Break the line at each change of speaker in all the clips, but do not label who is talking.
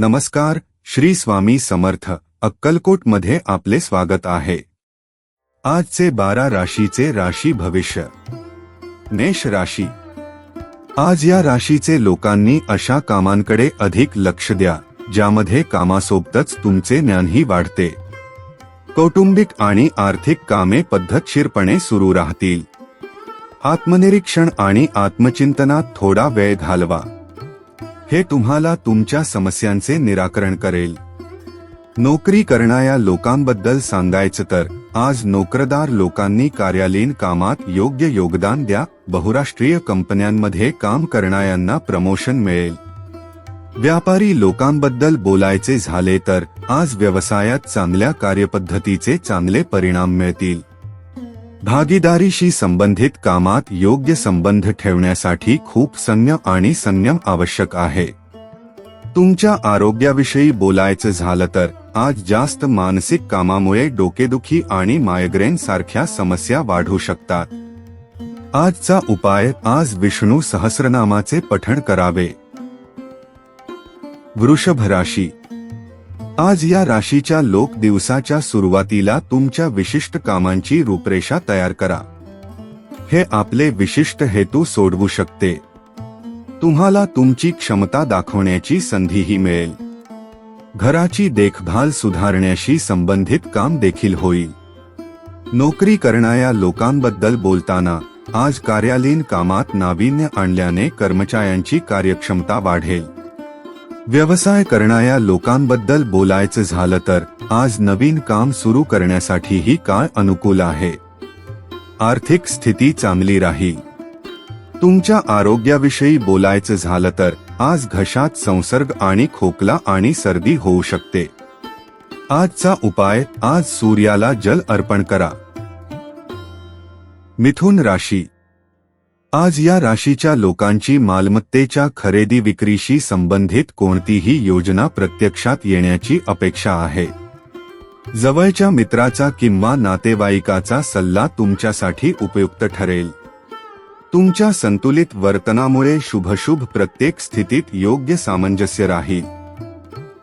नमस्कार श्री स्वामी समर्थ अक्कलकोटमध्ये आपले स्वागत आहे. आजचे बारा राशीचे राशी भविष्य. मेष राशी. आज या राशीचे लोकांनी अशा कामांकडे अधिक लक्ष द्या ज्यामध्ये कामासोबतच तुमचे ज्ञानही वाढते. कौटुंबिक आणि आर्थिक कामे पद्धतशीरपणे सुरू राहतील. आत्मनिरीक्षण आणि आत्मचिंतनात थोडा वेळ घालवा. हे तुम्हाला तुमच्या समस्यांचे निराकरण करेल. नोकरी करणाऱ्या लोकांबद्दल सांगायचं तर आज नोकरदार लोकांनी कार्यालयीन कामात योग्य योगदान द्या बहुराष्ट्रीय कंपन्यांमध्ये काम करणाऱ्यांना प्रमोशन मिळेल. व्यापारी लोकांबद्दल बोलायचे झाले तर आज व्यवसायात चांगल्या कार्यपद्धतीचे चांगले परिणाम मिळतील. भागीदारीशी संबंधित कामात योग्य संबंध ठेवण्यासाठी खूप संयम आणि संयम आवश्यक आहे. तुमच्या आरोग्याविषयी बोलायचं झालं तर आज जास्त मानसिक कामामुळे डोकेदुखी आणि मायग्रेन सारख्या समस्या वाढू शकतात. आजचा उपाय आज विष्णू सहस्रनामाचे पठण करावे. वृषभ राशी आज या राशीच्या लोक दिवसाच्या सुरुवातीला तुमच्या विशिष्ट कामांची रूपरेषा तयार करा. हे आपले विशिष्ट हेतू सोडवू शकते. तुम्हाला तुमची क्षमता दाखवण्याची संधीही मिळेल. घराची देखभाल सुधारण्याशी संबंधित काम देखील होईल. नोकरी करणाऱ्या लोकांबद्दल बोलताना आज कार्यालयीन कामात नाविन्य आणल्याने कर्मचाऱ्यांची कार्यक्षमता वाढेल. व्यवसाय करणाऱ्या लोकांबद्दल बोलायचं झालं तर आज नवीन काम सुरू करण्यासाठीही काळ अनुकूल आहे. आर्थिक स्थिती चांगली राहील. तुमच्या आरोग्याविषयी बोलायचं झालं तर आज घशात संसर्ग आणि खोकला आणि सर्दी होऊ शकते. आजचा उपाय आज सूर्याला जल अर्पण करा. मिथुन राशी आज या राशीच्या लोकांची मालमत्तेच्या खरेदी विक्रीशी संबंधित कोणतीही योजना प्रत्यक्षात येण्याची अपेक्षा आहे. जवळच्या मित्राचा किंवा नातेवाईकाचा सल्ला तुमच्यासाठी उपयुक्त ठरेल. तुमच्या संतुलित वर्तनामुळे शुभशुभ प्रत्येक स्थितीत योग्य सामंजस्य राहील.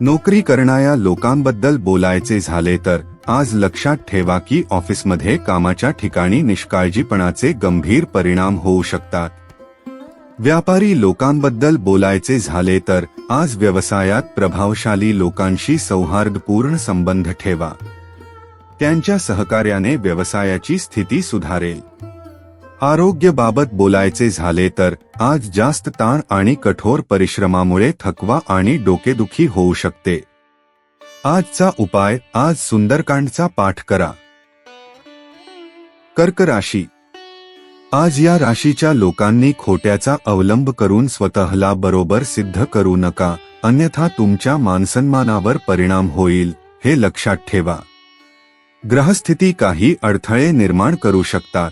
नोकरी करणाऱ्या लोकांबद्दल बोलायचे झाले तर आज लक्षात ठेवा की ऑफिसमध्ये कामाच्या ठिकाणी निष्काळजीपणाचे गंभीर परिणाम होऊ शकतात. व्यापारी लोकांबद्दल बोलायचे झाले तर आज व्यवसायात प्रभावशाली लोकांशी सौहार्दपूर्ण संबंध ठेवा. त्यांच्या सहकार्याने व्यवसायाची स्थिती सुधारेल. आरोग्याबाबत बोलायचे झाले तर आज जास्त ताण आणि कठोर परिश्रमामुळे थकवा आणि डोकेदुखी होऊ शकते. आजचा उपाय आज सुंदरकांडचा पाठ करा. कर्क राशी. आज या राशीच्या लोकांनी खोट्याचा अवलंब करून स्वतःला बरोबर सिद्ध करू नका अन्यथा तुमच्या मानसन्मानावर परिणाम होईल हे लक्षात ठेवा. ग्रहस्थिती काही अडथळे निर्माण करू शकतात.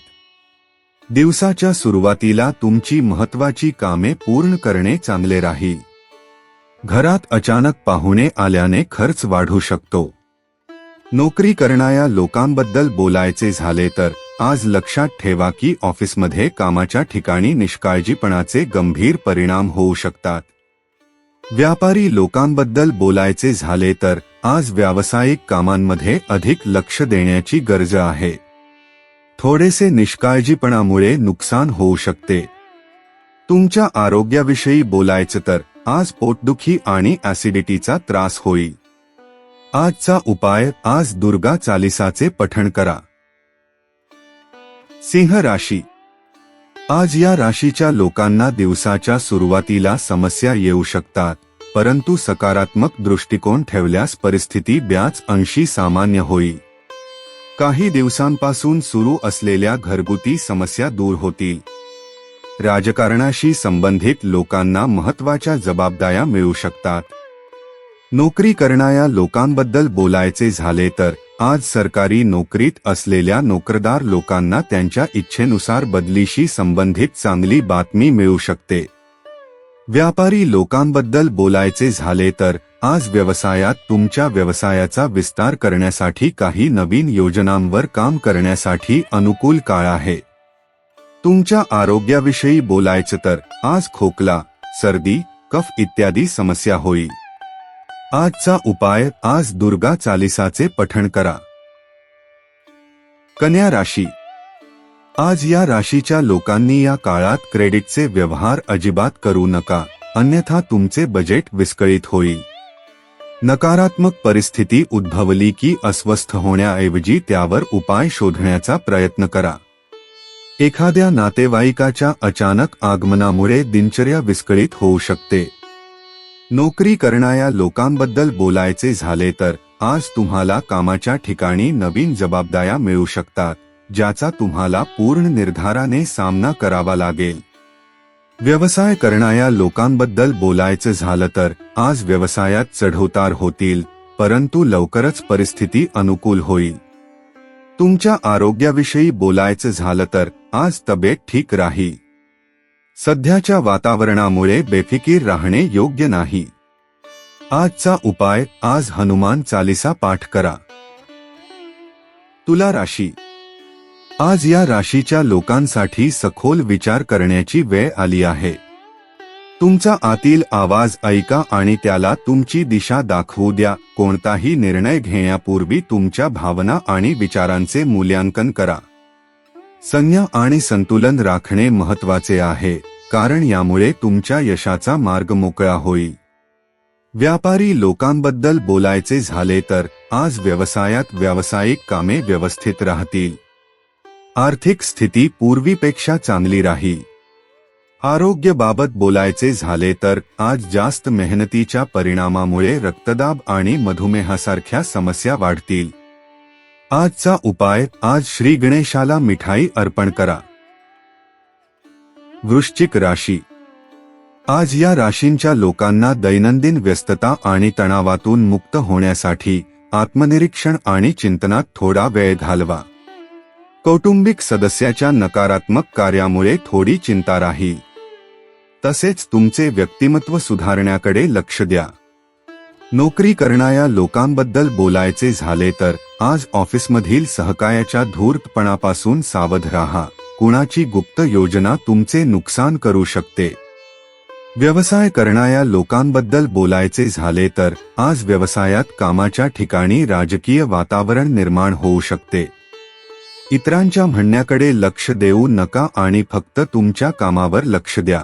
दिवसाच्या सुरुवातीला तुमची महत्वाची कामे पूर्ण करणे चांगले राहील. घरात अचानक पाहुणे आल्याने खर्च वाढू शकतो. नोकरी करणाऱ्या लोकांबद्दल बोलायचे झाले तर आज लक्षात ठेवा की ऑफिसमध्ये कामाच्या ठिकाणी निष्काळजीपणाचे गंभीर परिणाम होऊ शकतात. व्यापारी लोकांबद्दल बोलायचे झाले तर आज व्यावसायिक कामांमध्ये अधिक लक्ष देण्याची गरज आहे. थोडेसे निष्काळजीपणामुळे नुकसान होऊ शकते. तुमच्या आरोग्याविषयी बोलायचं तर आज पोटदुखी आणि ऍसिडिटीचा त्रास होईल. आजचा उपाय आज दुर्गा चालिसाचे पठण करा. सिंह राशी. आज या राशीच्या लोकांना दिवसाच्या सुरुवातीला समस्या येऊ शकतात परंतु सकारात्मक दृष्टिकोन ठेवल्यास परिस्थिती ब्याच अंशी सामान्य होईल. काही दिवसांपासून सुरू असलेल्या घरगुती समस्या दूर होतील राजकारणाशी संबंधित लोकांना महत्त्वाच्या जबाबदाऱ्या मिळू शकतात. नोकरी करणाऱ्या लोकांबद्दल बोलायचे झाले तर आज सरकारी नोकरीत असलेल्या नोकरदार लोकांना त्यांच्या इच्छेनुसार बदलीशी संबंधित चांगली बातमी मिळू शकते. व्यापारी लोकांबद्दल बोलायचे झाले तर आज व्यवसायात तुमच्या व्यवसायाचा विस्तार करण्यासाठी काही नवीन योजनांवर काम करण्यासाठी अनुकूल काळ आहे. तुमच्या आरोग्याविषयी बोलायचं तर आज खोकला सर्दी कफ इत्यादी समस्या होईल. आजचा उपाय आज दुर्गा चालिसाचे पठण करा. कन्या राशी. आज या राशीच्या लोकांनी या काळात क्रेडिटचे व्यवहार अजिबात करू नका अन्यथा तुमचे बजेट विस्कळीत होईल. नकारात्मक परिस्थिती उद्भवली की अस्वस्थ होण्याऐवजी त्यावर उपाय शोधण्याचा प्रयत्न करा. एखाद्या नातेवाईकाच्या अचानक आगमनामुळे दिनचर्या विस्कळीत होऊ शकते. नोकरी करणाऱ्या लोकांबद्दल बोलायचे झाले तर आज तुम्हाला कामाच्या ठिकाणी नवीन जबाबदाऱ्या मिळू शकतात ज्याचा तुम्हाला पूर्ण निर्धाराने सामना करावा लागेल. व्यवसाय करणाऱ्या लोकांबद्दल बोलायचं झालं तर आज व्यवसायात चढउतार होतील परंतु लवकरच परिस्थिती अनुकूल होईल. तुमच्या आरोग्याविषयी बोलायचं झालं तर आज तब्येत ठीक राही. सध्याच्या वातावरणामुळे बेफिकीर राहणे योग्य नाही. आजचा उपाय आज हनुमान चालिसा पाठ करा. तुला राशी. आज या राशीच्या लोकांसाठी सखोल विचार करण्याची वेळ आली आहे. तुमचा आतील आवाज ऐका आणि त्याला तुमची दिशा दाखवू द्या. कोणताही निर्णय घेण्यापूर्वी तुमच्या भावना आणि विचारांचे मूल्यांकन करा. संज्ञा आणि संतुलन राखणे महत्त्वाचे आहे कारण यामुळे तुमच्या यशाचा मार्ग मोकळा होईल. व्यापारी लोकांबद्दल बोलायचे झाले तर आज व्यवसायात व्यावसायिक कामे व्यवस्थित राहतील. आर्थिक स्थिती पूर्वीपेक्षा चांगली राहील. आरोग्याबाबत बोलायचे झाले तर आज जास्त मेहनतीच्या परिणामामुळे रक्तदाब आणि मधुमेहासारख्या समस्या वाढतील. आजचा उपाय आज श्री गणेशाला मिठाई अर्पण करा. वृश्चिक राशी. आज या राशींच्या लोकांना दैनंदिन व्यस्तता आणि तणावातून मुक्त होण्यासाठी आत्मनिरीक्षण आणि चिंतनात थोडा वेळ घालवा. कौटुंबिक सदस्याच्या नकारात्मक कार्यामुळे थोडी चिंता राहील. तसेच तुमचे व्यक्तिमत्व सुधारण्याकडे लक्ष द्या. नोकरी करणाऱ्या लोकांबद्दल बोलायचे झाले तर आज ऑफिसमधील सहकार्याच्या धूर्तपणापासून सावध राहा. कुणाची गुप्त योजना तुमचे नुकसान करू शकते. व्यवसाय करणाऱ्या लोकांबद्दल बोलायचे झाले तर आज व्यवसायात कामाच्या ठिकाणी राजकीय वातावरण निर्माण होऊ शकते. इतरांच्या म्हणण्याकडे लक्ष देऊ नका आणि फक्त तुमच्या कामावर लक्ष द्या.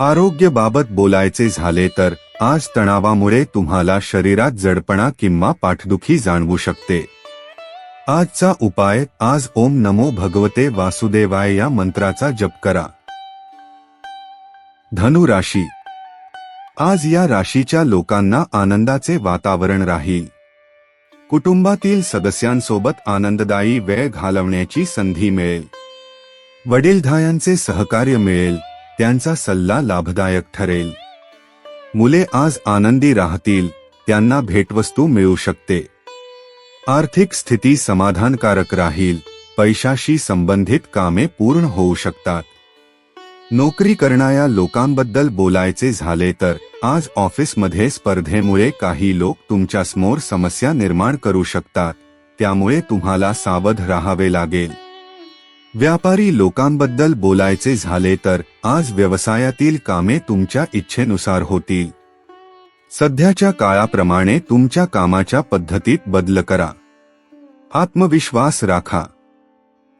आरोग्याबाबत बोलायचे झाले तर आज तणावामुळे तुम्हाला शरीरात जडपणा किंवा पाठदुखी जाणवू शकते. आजचा उपाय आज ओम नमो भगवते वासुदेवाय या मंत्राचा जप करा. धनु राशी आज या राशीच्या लोकांना आनंदाचे वातावरण राहील. कुटुंबातील सदस्यांसोबत आनंददायी वेळ घालवण्याची संधी मिळेल. वडीलधायांचे सहकार्य मिळेल. त्यांचा सल्ला लाभदायक ठरेल. मुले आज आनंदी राहतील त्यांना भेटवस्तू मिळू शकते. आर्थिक स्थिती समाधानकारक राहील पैशाशी संबंधित कामे पूर्ण होऊ शकतात. नोकरी करणाऱ्या लोकांबद्दल बोलायचे झाले तर आज ऑफिसमध्ये स्पर्धेमुळे काही लोक तुमच्यासमोर समस्या निर्माण करू शकतात त्यामुळे तुम्हाला सावध राहावे लागेल. व्यापारी लोकांबद्दल बोलायचे झाले तर आज व्यवसायातील कामे तुमच्या इच्छेनुसार होतील. सध्याच्या काळाप्रमाणे तुमच्या कामाच्या पद्धतीत बदल करा. आत्मविश्वास राखा.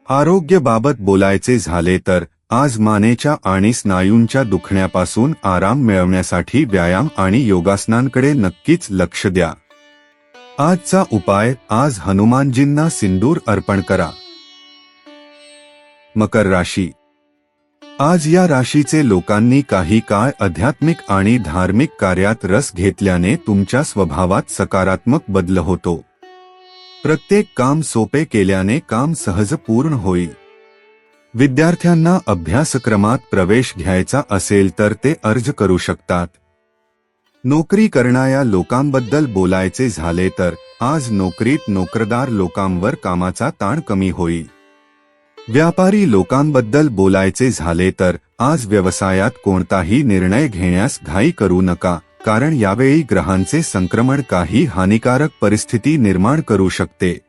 आरोग्यबाबत बोलायचे झाले तर आज मानेच्या आणि स्नायूंच्या दुखण्यापासून आराम मिळवण्यासाठी व्यायाम आणि योगासनांकडे नक्कीच लक्ष द्या. आजचा उपाय आज हनुमानजींना सिंदूर अर्पण करा. मकर राशी. आज या राशीचे लोकांनी काही काळ आध्यात्मिक आणि धार्मिक कार्यात रस घेतल्याने तुमच्या स्वभावात सकारात्मक बदल होतो. प्रत्येक काम सोपे केल्याने काम सहज पूर्ण होईल. विद्यार्थ्यांना अभ्यासक्रमात प्रवेश घ्यायचा असेल तर ते अर्ज करू शकतात. नोकरी करणाऱ्या लोकांबद्दल बोलायचे झाले तर आज नोकरीत नोकरदार लोकांवर कामाचा ताण कमी होईल. व्यापारी लोकांबद्दल बोलायचे झाले तर आज व्यवसायात कोणताही निर्णय घेण्यास घाई करू नका कारण यावेळी ग्रहांचे संक्रमण काही हानिकारक परिस्थिती निर्माण करू शकते.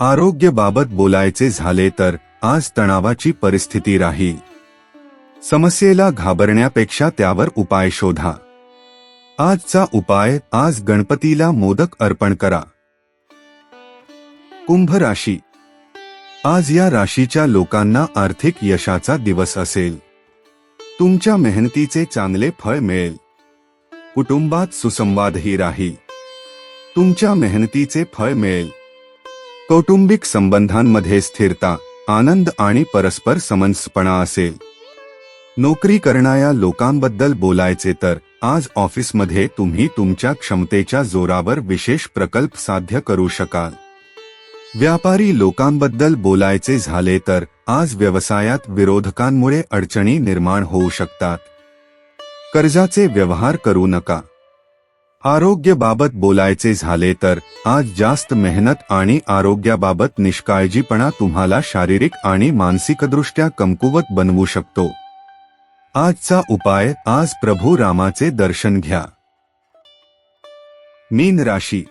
आरोग्यबाबत बोलायचे झाले तर आज तणावाची परिस्थिती राहील. समस्येला घाबरण्यापेक्षा त्यावर उपाय शोधा. आजचा उपाय आज गणपतीला मोदक अर्पण करा. कुंभ राशी आज या राशीच्या लोकांना आर्थिक यशाचा दिवस असेल. तुमच्या मेहनतीचे चांगले फळ मिळेल. कुटुंबात सुसंवादही राहील. तुमच्या मेहनतीचे फळ मिळेल. कौटुंबिक संबंधांमध्ये स्थिरता आनंद आणि परस्पर समंजसपणा असेल. नोकरी करणाऱ्या लोकांबद्दल बोलायचे तर आज ऑफिसमध्ये तुम्ही तुमच्या क्षमतेच्या जोरावर विशेष प्रकल्प साध्य करू शकाल. व्यापारी लोकांबद्दल बोलायचे झाले तर आज व्यवसायात विरोधकांमुळे अडचणी निर्माण होऊ शकतात. कर्जाचे व्यवहार करू नका. आरोग्याबाबत बोलायचे झाले तर आज जास्त मेहनत आणि आरोग्याबाबत निष्काळजीपणा तुम्हाला शारीरिक आणि मानसिकदृष्ट्या कमकुवत बनवू शकतो. आजचा उपाय आज प्रभू रामाचे दर्शन घ्या. मीन राशी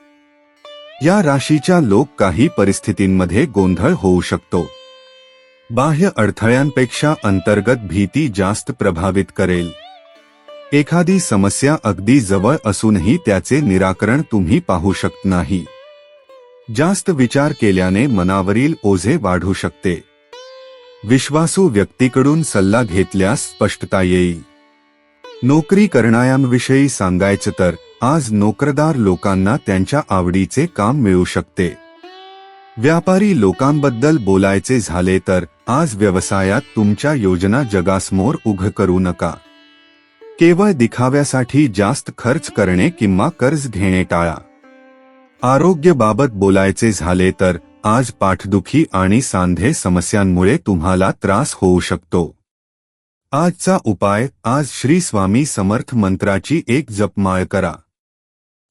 या राशीच्या लोक काही परिस्थितींमध्ये गोंधळ होऊ शकतो. बाह्य अडथळ्यांपेक्षा अंतर्गत भीती जास्त प्रभावित करेल. एखादी समस्या अगदी जवळ असूनही त्याचे निराकरण तुम्ही पाहू शकत नाही. जास्त विचार केल्याने मनावरील ओझे वाढू शकते. विश्वासू व्यक्तीकडून सल्ला घेतल्यास स्पष्टता येईल. नोकरी करणाऱ्यांविषयी सांगायचं तर आज नोकरदार लोकांना त्यांच्या आवडीचे काम मिळू शकते. व्यापारी लोकांबद्दल बोलायचे झाले तर आज व्यवसायात तुमच्या योजना जगासमोर उघ करू नका. केवळ दिखाव्यासाठी जास्त खर्च करणे किंवा कर्ज घेणे टाळा. आरोग्यबाबत बोलायचे झाले तर आज पाठदुखी आणि सांधे समस्यांमुळे तुम्हाला त्रास होऊ शकतो. आजचा उपाय आज श्री स्वामी समर्थ मंत्राची एक जपमाळ करा.